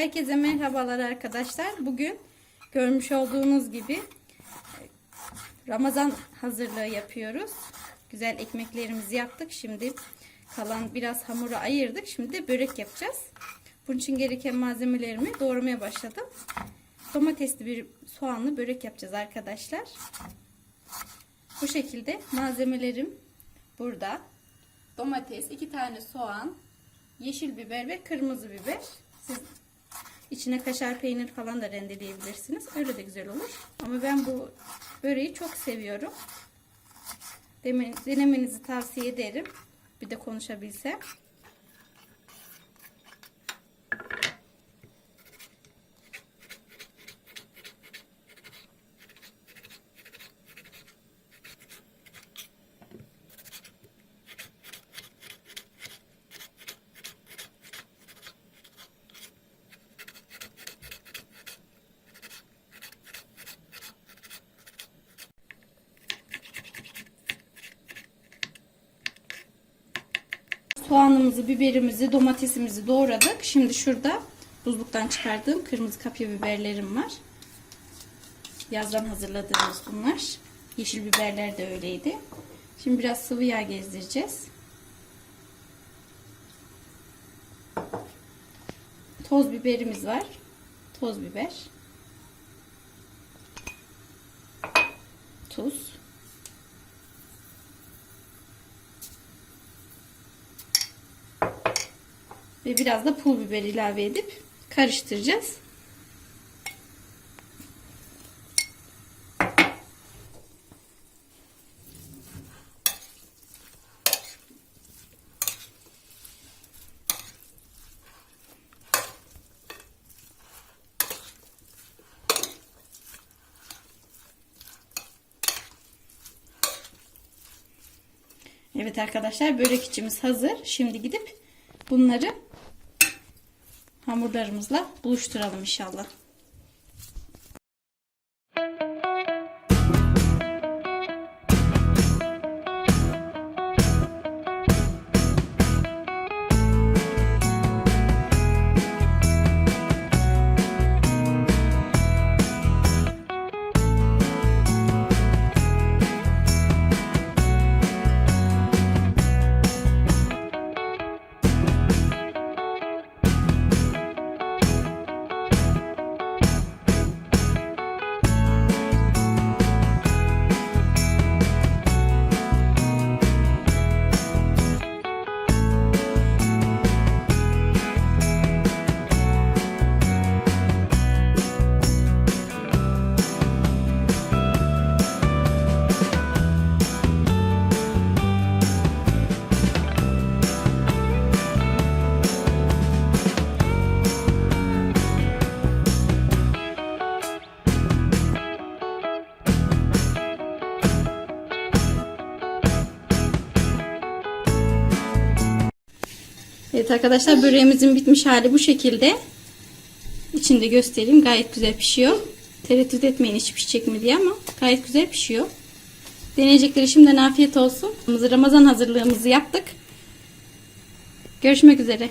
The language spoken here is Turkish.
Herkese merhabalar arkadaşlar. Bugün görmüş olduğunuz gibi Ramazan hazırlığı yapıyoruz. Güzel ekmeklerimizi yaptık. Şimdi kalan biraz hamuru ayırdık. Şimdi de börek yapacağız. Bunun için gereken malzemelerimi doğramaya başladım. Domatesli bir soğanlı börek yapacağız arkadaşlar. Bu şekilde malzemelerim burada. Domates, iki tane soğan, yeşil biber ve kırmızı biber. Siz içine kaşar peynir falan da rendeleyebilirsiniz. Öyle de güzel olur. Ama ben bu böreği çok seviyorum. Denemenizi tavsiye ederim. Bir de konuşabilsem. Soğanımızı, biberimizi, domatesimizi doğradık. Şimdi şurada buzluktan çıkardığım kırmızı kapya biberlerim var. Yazdan hazırladığımız bunlar. Yeşil biberler de öyleydi. Şimdi biraz sıvı yağ gezdireceğiz. Toz biberimiz var. Toz biber. Tuz. Ve biraz da pul biber ilave edip karıştıracağız. Evet arkadaşlar börek içimiz hazır. Şimdi gidip bunları hamurlarımızla buluşturalım inşallah. Evet arkadaşlar böreğimizin bitmiş hali bu şekilde. İçinde göstereyim. Gayet güzel pişiyor. Tereddüt etmeyin hiç pişecek mi diye ama gayet güzel pişiyor. Deneyecekleri şimdiden afiyet olsun. Ramazan hazırlığımızı yaptık. Görüşmek üzere.